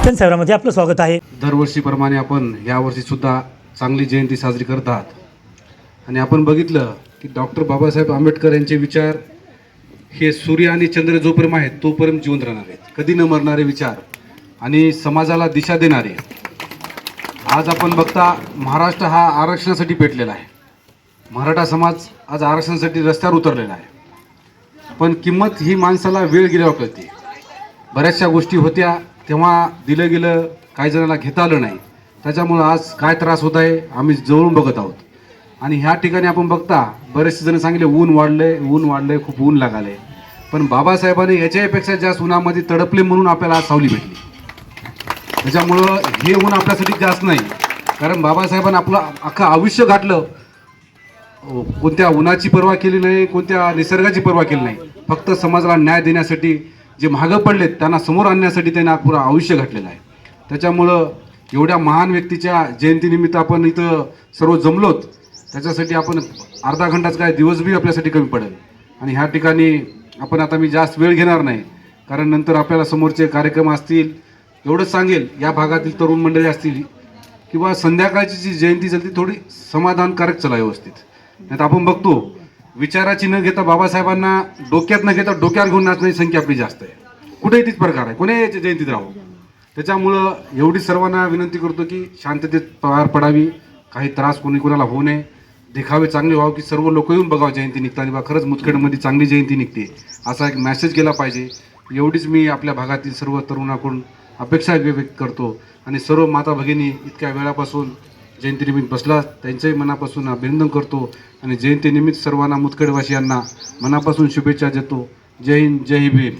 शिक्षण सेवामध्ये आपलं स्वागत आहे. दरवर्षीप्रमाणे आपण यावर्षी सुद्धा चांगली जयंती साजरी करत आहात. आणि आपण बघितलं की डॉक्टर बाबासाहेब आंबेडकर यांचे विचार हे सूर्य आणि चंद्र जोपर्यंत आहेत तोपर्यंत जिवंत राहणार आहेत. कधी न मरणारे विचार आणि समाजाला दिशा देणारे. आज आपण बघता महाराष्ट्र हा आरक्षणासाठी पेटलेला आहे. मराठा समाज आज आरक्षणासाठी रस्त्यावर उतरलेला आहे. पण किंमत ही माणसाला वेळ गेल्यावर कळते. बऱ्याचशा गोष्टी होत्या तेव्हा दिलं गेलं काही जणांना घेता आलं नाही. त्याच्यामुळं आज काय त्रास होत आहे आम्ही जवळून बघत आहोत. आणि ह्या ठिकाणी आपण बघता बरेचसे जण सांगितले ऊन वाढलंय ऊन वाढलंय खूप ऊन लागालंय पण बाबासाहेबांनी याच्यापेक्षा जास्त उन्हामध्ये तडपले म्हणून आपल्याला आज सावली भेटली. त्याच्यामुळं हे ऊन आपल्यासाठी जास्त नाही. कारण बाबासाहेबांनी आपलं अख्खं आयुष्य घातलं कोणत्या उन्हाची पर्वा केली नाही कोणत्या निसर्गाची पर्वा केली नाही. फक्त समाजाला न्याय देण्यासाठी जे मागं पडलेत त्यांना समोर आणण्यासाठी त्यांनी पुरं आयुष्य घातलेलं आहे. त्याच्यामुळं एवढ्या महान व्यक्तीच्या जयंतीनिमित्त आपण इथं सर्व जमलोत. त्याच्यासाठी आपण अर्धा घंटाच काय दिवस बी आपल्यासाठी कमी पडेल. आणि ह्या ठिकाणी आपण आता मी जास्त वेळ घेणार नाही कारण नंतर आपल्याला समोरचे कार्यक्रम असतील एवढंच सांगेल. या भागातील तरुण मंडळी असतील किंवा संध्याकाळची जी जयंती चालते थोडी समाधानकारक चला व्यवस्थित. नाही तर आपण बघतो विचाराची न घेता बाबासाहेबांना डोक्यात न घेता डोक्यावर घेऊन नाचण्याची संख्या आपली जास्त आहे. कुठेही तीच प्रकार आहे. कोणी जयंतीत राहू. त्याच्यामुळं एवढी सर्वांना विनंती करतो की शांततेत पार पडावी. काही त्रास कोणी कोणाला होऊ नये. देखावे चांगले व्हावं की सर्व लोक येऊन बघावं जयंती निघताना बा. खरंच मुदखेडमध्ये चांगली जयंती निघते. असा एक मेसेज केला पाहिजे. एवढीच मी आपल्या भागातील सर्व तरुणाकडून अपेक्षा व्यक्त करतो. आणि सर्व माता भगिनी इतक्या वेळापासून जयंतीनिमित्त बसला. त्यांचंही मनापासून अभिनंदन करतो आणि जयंतीनिमित्त सर्वांना मुदखेडवासियांना मनापासून शुभेच्छा देतो. जय हिंद जय भीम.